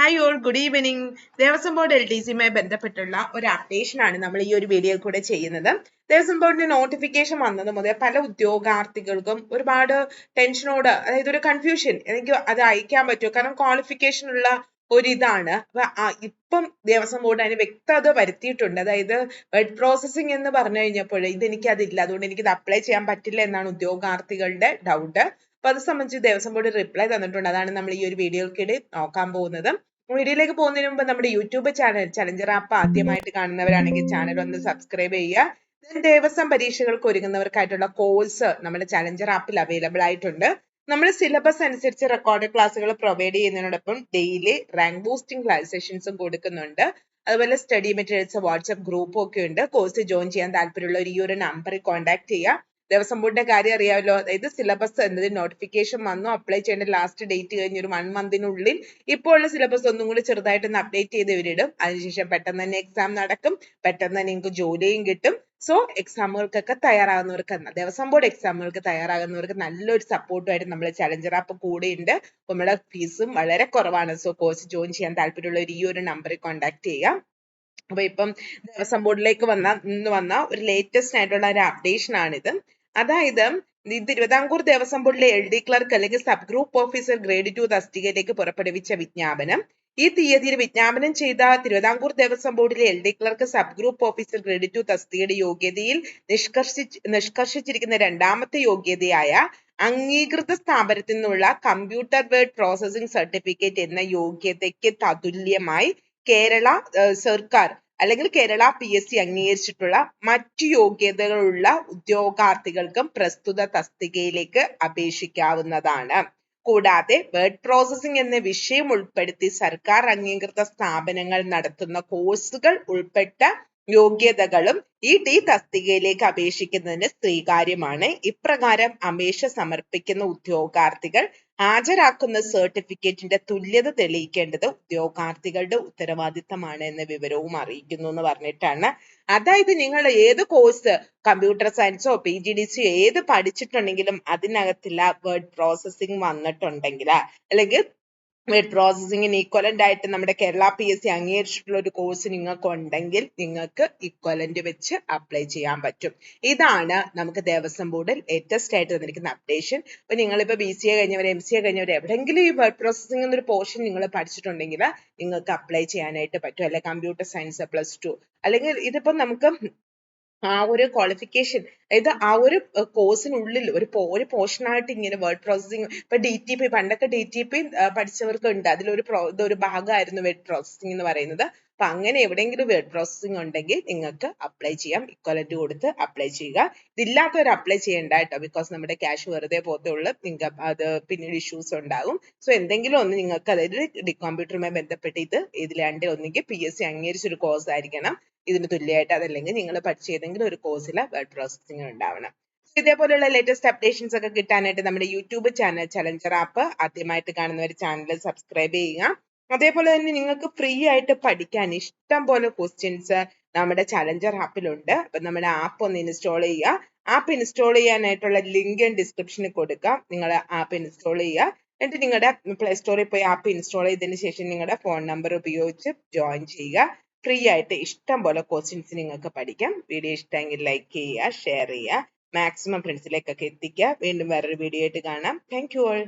Hi all good evening Devaswom board L D സിയുമായി ബന്ധപ്പെട്ടുള്ള ഒരു updation ആണ് നമ്മൾ ഈ ഒരു വീഡിയോ കൂടെ ചെയ്യുന്നത്. ദേവസ്വം ബോർഡിന്റെ നോട്ടിഫിക്കേഷൻ വന്നത് മുതൽ പല ഉദ്യോഗാർത്ഥികൾക്കും ഒരുപാട് ടെൻഷനോട് അതായത് ഒരു കൺഫ്യൂഷൻ എനിക്ക് അത് അയക്കാൻ പറ്റുമോ? കാരണം ക്വാളിഫിക്കേഷൻ ഉള്ള ഒരിതാണ് ഇപ്പം ദേവസ്വം ബോർഡ് അതിന് വ്യക്തത വരുത്തിയിട്ടുണ്ട്. അതായത് വെഡ് പ്രോസസ്സിംഗ് എന്ന് പറഞ്ഞു കഴിഞ്ഞപ്പോൾ ഇതെനിക്ക് അതില്ല. അതുകൊണ്ട് എനിക്കിത് അപ്ലൈ ചെയ്യാൻ പറ്റില്ല എന്നാണ് ഉദ്യോഗാർത്ഥികളുടെ ഡൗട്ട് അപ്പൊ അത് സംബന്ധിച്ച് ദേവസ്വം ബോർഡ് റിപ്ലൈ തന്നിട്ടുണ്ട്. അതാണ് നമ്മൾ ഈ ഒരു വീഡിയോക്കിടെ നോക്കാൻ പോകുന്നത്. വീഡിയോയിലേക്ക് പോകുന്നതിന് മുമ്പ് നമ്മുടെ യൂട്യൂബ് ചാനൽ ചലഞ്ചർ ആപ്പ് ആദ്യമായിട്ട് കാണുന്നവരാണെങ്കിൽ ചാനൽ ഒന്ന് സബ്സ്ക്രൈബ് ചെയ്യുക. ദേവസ്വം പരീക്ഷകൾക്ക് ഒരുങ്ങുന്നവർക്കായിട്ടുള്ള കോഴ്സ് നമ്മുടെ ചലഞ്ചർ ആപ്പിൽ അവൈലബിൾ ആയിട്ടുണ്ട്. നമ്മൾ സിലബസ് അനുസരിച്ച് റെക്കോർഡ് ക്ലാസ്സുകൾ പ്രൊവൈഡ് ചെയ്യുന്നതിനോടൊപ്പം ഡെയിലി റാങ്ക് ബൂസ്റ്റിംഗ് ക്ലാസ് സെഷൻസും കൊടുക്കുന്നുണ്ട്. അതുപോലെ സ്റ്റഡി മെറ്റീരിയൽസ് വാട്സ്ആപ്പ് ഗ്രൂപ്പും ഒക്കെ ഉണ്ട്. കോഴ്സ് ജോയിൻ ചെയ്യാൻ താല്പര്യമുള്ളവർ ഈ ഒരു നമ്പറിൽ കോൺടാക്ട് ചെയ്യുക. ദേവസ്വം ബോർഡിന്റെ കാര്യം അറിയാമല്ലോ. അതായത് സിലബസ് എന്നത് നോട്ടിഫിക്കേഷൻ വന്നു അപ്ലൈ ചെയ്യേണ്ട ലാസ്റ്റ് ഡേറ്റ് കഴിഞ്ഞ ഒരു വൺ മന്തിനുള്ളിൽ ഇപ്പോൾ ഉള്ള സിലബസ് ഒന്നും കൂടി ചെറുതായിട്ട് ഒന്ന് അപ്ഡേറ്റ് ചെയ്ത് ഇവരിടും. അതിനുശേഷം പെട്ടെന്ന് തന്നെ എക്സാം നടക്കും പെട്ടെന്ന് തന്നെ നിങ്ങൾക്ക് ജോലിയും കിട്ടും. സോ എക്സാമുകൾക്കൊക്കെ തയ്യാറാകുന്നവർക്ക് ദേവസ്വം ബോർഡ് എക്സാമുകൾക്ക് തയ്യാറാകുന്നവർക്ക് നല്ലൊരു സപ്പോർട്ടുമായിട്ട് നമ്മൾ ചലഞ്ചർ ആപ്പ് കൂടെയുണ്ട്. നമ്മുടെ ഫീസും വളരെ കുറവാണ്. സോ കോഴ്സ് ജോയിൻ ചെയ്യാൻ താല്പര്യമുള്ളവർ ഈ ഒരു നമ്പറിൽ കോൺടാക്ട് ചെയ്യാം. അപ്പൊ ഇപ്പം ദേവസ്വം ബോർഡിലേക്ക് വന്ന ഇന്ന് വന്ന ഒരു ലേറ്റസ്റ്റ് ആയിട്ടുള്ള ഒരു അപ്ഡേഷൻ ആണിത്. അതായത് തിരുവിതാംകൂർ ദേവസ്വം ബോർഡിലെ എൽ ഡി ക്ലർക്ക് അല്ലെങ്കിൽ sub group officer grade two തസ്തികയിലേക്ക് പുറപ്പെടുവിച്ച വിജ്ഞാപനം. ഈ തീയതിയിൽ വിജ്ഞാപനം ചെയ്ത തിരുവിതാംകൂർ ദേവസ്വം ബോർഡിലെ L D clerk sub group officer grade two തസ്തികയുടെ യോഗ്യതയിൽ നിഷ്കർഷിച്ച് നിഷ്കർഷിച്ചിരിക്കുന്ന രണ്ടാമത്തെ യോഗ്യതയായ അംഗീകൃത സ്ഥാപനത്തിൽ നിന്നുള്ള കമ്പ്യൂട്ടർ വേർഡ് പ്രോസസ്സിംഗ് സർട്ടിഫിക്കറ്റ് എന്ന യോഗ്യതയ്ക്ക് തതുല്യമായി കേരള സർക്കാർ അല്ലെങ്കിൽ കേരള പി എസ് സി അംഗീകരിച്ചിട്ടുള്ള മറ്റു യോഗ്യതകളുള്ള ഉദ്യോഗാർത്ഥികൾക്കും പ്രസ്തുത തസ്തികയിലേക്ക് അപേക്ഷിക്കാവുന്നതാണ്. കൂടാതെ വേർഡ് പ്രോസസ്സിംഗ് എന്ന വിഷയം ഉൾപ്പെടുത്തി സർക്കാർ അംഗീകൃത സ്ഥാപനങ്ങൾ നടത്തുന്ന കോഴ്സുകൾ ഉൾപ്പെട്ട യോഗ്യതകളും ഈ ടി തസ്തികയിലേക്ക് അപേക്ഷിക്കുന്നതിന് സ്വീകാര്യമാണ്. ഇപ്രകാരം അപേക്ഷ സമർപ്പിക്കുന്ന ഉദ്യോഗാർത്ഥികൾ ഹാജരാക്കുന്ന സർട്ടിഫിക്കറ്റിന്റെ തുല്യത തെളിയിക്കേണ്ടത് ഉദ്യോഗാർത്ഥികളുടെ ഉത്തരവാദിത്തമാണ് എന്ന വിവരവും അറിയിക്കുന്നു എന്ന് പറഞ്ഞിട്ടാണ്. അതായത് നിങ്ങൾ ഏത് കോഴ്സ് കമ്പ്യൂട്ടർ സയൻസോ പി ജി ഡി സിയോ ഏത് പഠിച്ചിട്ടുണ്ടെങ്കിലും അതിനകത്തുള്ള വേർഡ് പ്രോസസ്സിംഗ് വന്നിട്ടുണ്ടെങ്കിൽ അല്ലെങ്കിൽ വേർഡ് പ്രോസസ്സിംഗിന് ഈക്വലന്റ് ആയിട്ട് നമ്മുടെ കേരള പി എസ് സി അംഗീകരിച്ചിട്ടുള്ള ഒരു കോഴ്സ് നിങ്ങൾക്ക് ഉണ്ടെങ്കിൽ നിങ്ങൾക്ക് ഈക്വലന്റ് വെച്ച് അപ്ലൈ ചെയ്യാൻ പറ്റും. ഇതാണ് നമുക്ക് ദേവസ്വം ബോർഡിൽ ലേറ്റസ്റ്റ് ആയിട്ട് തന്നിരിക്കുന്ന അപ്ഡേഷൻ അപ്പൊ നിങ്ങളിപ്പോ ബി സി എ കഴിഞ്ഞവർ എം സി എ കഴിഞ്ഞവർ എവിടെയെങ്കിലും ഈ വേർഡ് പ്രോസസ്സിംഗ് എന്നൊരു പോർഷൻ നിങ്ങൾ പഠിച്ചിട്ടുണ്ടെങ്കിൽ നിങ്ങൾക്ക് അപ്ലൈ ചെയ്യാനായിട്ട് പറ്റും. അല്ലെ കമ്പ്യൂട്ടർ സയൻസ് പ്ലസ് ടു അല്ലെങ്കിൽ ഇതിപ്പോ നമുക്ക് ആ ഒരു ക്വാളിഫിക്കേഷൻ അതായത് ആ ഒരു കോഴ്സിനുള്ളിൽ ഒരു ഒരു പോർഷൻ ആയിട്ട് ഇങ്ങനെ വേർഡ് പ്രോസസ്സിംഗ് ഇപ്പൊ പി പണ്ടൊക്കെ പി പഠിച്ചവർക്ക് ഉണ്ട് അതിലൊരു പ്രോ ഇതൊരു ഭാഗമായിരുന്നു വേർഡ് പ്രോസസ്സിംഗ് എന്ന് പറയുന്നത്. അപ്പൊ അങ്ങനെ എവിടെയെങ്കിലും വേർഡ് പ്രോസസ്സിംഗ് ഉണ്ടെങ്കിൽ നിങ്ങൾക്ക് അപ്ലൈ ചെയ്യാം. ഇക്വലന്റ് കൊടുത്ത് അപ്ലൈ ചെയ്യുക. ഇതില്ലാത്തവർ അപ്ലൈ ചെയ്യേണ്ട കേട്ടോ. ബിക്കോസ് നമ്മുടെ ക്യാഷ് വെറുതെ പോകത്തുള്ളൂ. നിങ്ങൾക്ക് അത് പിന്നീട് ഇഷ്യൂസ് ഉണ്ടാകും. സോ എന്തെങ്കിലും ഒന്ന് നിങ്ങൾക്ക് അതായത് കമ്പ്യൂട്ടറുമായി ബന്ധപ്പെട്ട് ഇത് ഇതിലാണ്ട് എസ് സി അംഗീകരിച്ച ഒരു കോഴ്സ് ആയിരിക്കണം. ഇതിന് തുല്യമായിട്ട് അതല്ലെങ്കിൽ നിങ്ങൾ പഠിച്ച ഏതെങ്കിലും ഒരു കോഴ്സിൽ വേർഡ് പ്രോസസ്സിംഗ് ഉണ്ടാവണം. ഇതേപോലെയുള്ള ലേറ്റസ്റ്റ് അപ്ഡേഷൻസ് ഒക്കെ കിട്ടാനായിട്ട് നമ്മുടെ യൂട്യൂബ് ചാനൽ ചലഞ്ചർ ആപ്പ് ആദ്യമായിട്ട് കാണുന്നവർ ചാനൽ സബ്സ്ക്രൈബ് ചെയ്യുക. അതേപോലെ തന്നെ നിങ്ങൾക്ക് ഫ്രീ ആയിട്ട് പഠിക്കാൻ ഇഷ്ടം പോലെ ക്വസ്റ്റ്യൻസ് നമ്മുടെ ചലഞ്ചർ ആപ്പിലുണ്ട് അപ്പൊ നമ്മുടെ ആപ്പ് ഒന്ന് ഇൻസ്റ്റാൾ ചെയ്യുക. ആപ്പ് ഇൻസ്റ്റാൾ ചെയ്യാനായിട്ടുള്ള ലിങ്ക് ഡിസ്ക്രിപ്ഷനിൽ കൊടുക്കാം. നിങ്ങൾ ആപ്പ് ഇൻസ്റ്റാൾ ചെയ്യുക. എന്നിട്ട് നിങ്ങളുടെ പ്ലേ സ്റ്റോറിൽ പോയി ആപ്പ് ഇൻസ്റ്റാൾ ചെയ്തതിന് ശേഷം നിങ്ങളുടെ ഫോൺ നമ്പർ ഉപയോഗിച്ച് ജോയിൻ ചെയ്യുക. ഫ്രീ ആയിട്ട് ഇഷ്ടം പോലെ ക്വസ്റ്റ്യൻസ് നിങ്ങൾക്ക് പഠിക്കാം. വീഡിയോ ഇഷ്ടമെങ്കിൽ ലൈക്ക് ചെയ്യുക ഷെയർ ചെയ്യുക. മാക്സിമം ഫ്രണ്ട്സിലേക്കൊക്കെ എത്തിക്കുക. വീണ്ടും വേറൊരു വീഡിയോ ആയിട്ട് കാണാം. Thank you all